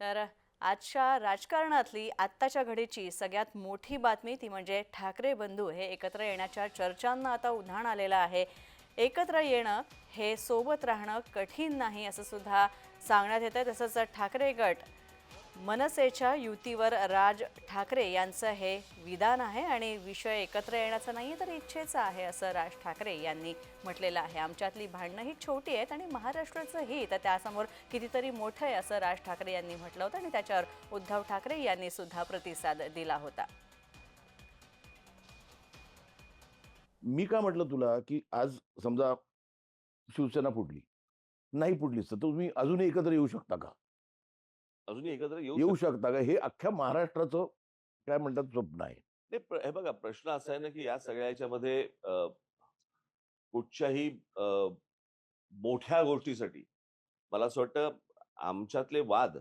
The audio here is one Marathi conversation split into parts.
तर आजच्या राजकारणातली आत्ताच्या घडीची सगळ्यात मोठी बातमी ती म्हणजे ठाकरे बंधू हे एकत्र येण्याच्या चर्चांना आता उधाण आलेलं आहे. एकत्र येणं हे सोबत राहणं कठीण नाही असं सुद्धा सांगण्यात येतं तसंच ठाकरे गट मनसेच्या युतीवर राज ठाकरे यांचं हे विधान आहे आणि विषय एकत्र येण्याचा नाही तर इच्छेचा आहे असं राज ठाकरे यांनी म्हटलेलं आहे. आमच्यातली भांडणं ही छोटी आहेत आणि महाराष्ट्राचं हित त्यासमोर कितीतरी मोठं आहे असं राज ठाकरे यांनी म्हटलं होतं आणि त्याच्यावर उद्धव ठाकरे यांनी सुद्धा प्रतिसाद दिला होता. मी का म्हटलं तुला की आज समजा शिवसेना फुटली नाही फुटलीच तर तुम्ही अजूनही एकत्र येऊ शकता का? अजूनही एकत्र येऊ येऊ शकतो. का? हे अख्ख्या महाराष्ट्राचं काय म्हणतात स्वप्न आहे. नाही, प्र- हे बघा प्रश्न असा आहे ना की या सगळ्या याच्यामध्ये अ, कुठच्याही अ, मोठ्या गोष्टीसाठी मला असं वाटतं आमच्यातले वाद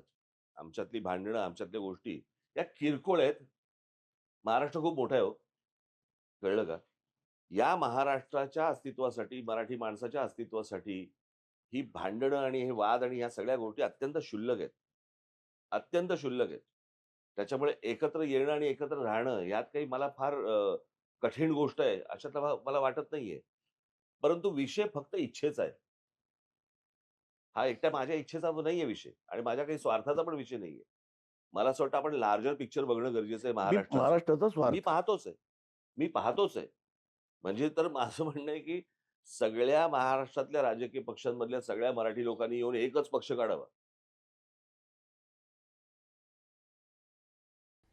आमच्यातली भांडणं आमच्यातल्या गोष्टी या किरकोळ आहेत. महाराष्ट्र खूप मोठा आहे हो. कळलं का? या महाराष्ट्राच्या अस्तित्वासाठी मराठी माणसाच्या अस्तित्वासाठी ही भांडणं आणि हे वाद आणि ह्या सगळ्या गोष्टी अत्यंत क्षुल्लक आहेत. अत्यंत क्षुल्लक आहेत. त्याच्यामुळे एकत्र येणं आणि एकत्र राहणं यात काही मला फार कठीण गोष्ट आहे अशातला मला वाटत नाहीये. परंतु विषय फक्त इच्छेचा आहे. हा एकट्या माझ्या इच्छेचा नाहीये विषय आणि माझ्या काही स्वार्थाचा पण विषय नाहीये. मला असं वाटतं आपण लार्जर पिक्चर बघणं गरजेचं आहे मी महाराष्ट्रात महाराष्ट्राचा मी पाहतोच आहे. मी पाहतोच आहे. म्हणजे तर माझं म्हणणं आहे की सगळ्या महाराष्ट्रातल्या राजकीय पक्षांमधल्या सगळ्या मराठी लोकांनी येऊन एकच पक्ष काढावा.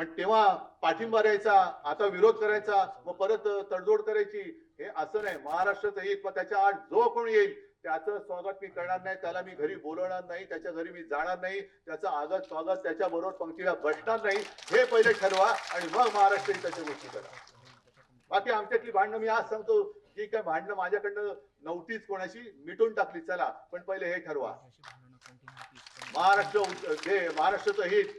पण तेव्हा पाठिंबा द्यायचा आता विरोध करायचा मग परत तडजोड करायची हे असं नाही. महाराष्ट्राचं हित मग त्याच्या आठ जो कोण येईल त्याचं स्वागत मी करणार नाही त्याला मी घरी बोलवणार नाही त्याच्या घरी मी जाणार नाही त्याचं आगत स्वागत त्याच्या बरोबर पंक्तीला बसणार नाही हे पहिले ठरवा आणि मग महाराष्ट्र त्याच्या गोष्टी करा. बाकी आमच्यातली भांडणं मी आज सांगतो जी काय भांडणं माझ्याकडनं नव्हतीच कोणाशी मिटून टाकली चला. पण पहिले हे ठरवा. महाराष्ट्र हे महाराष्ट्राचं हित.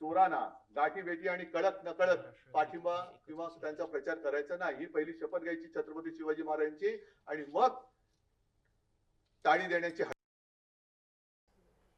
चोरांना गाठी बेटी आणि कळत नकळत पाठिंबा किंवा त्यांचा प्रचार करायचा नाही. ही पहिली शपथ घ्यायची छत्रपती शिवाजी महाराजांची आणि मग टाळी देण्याची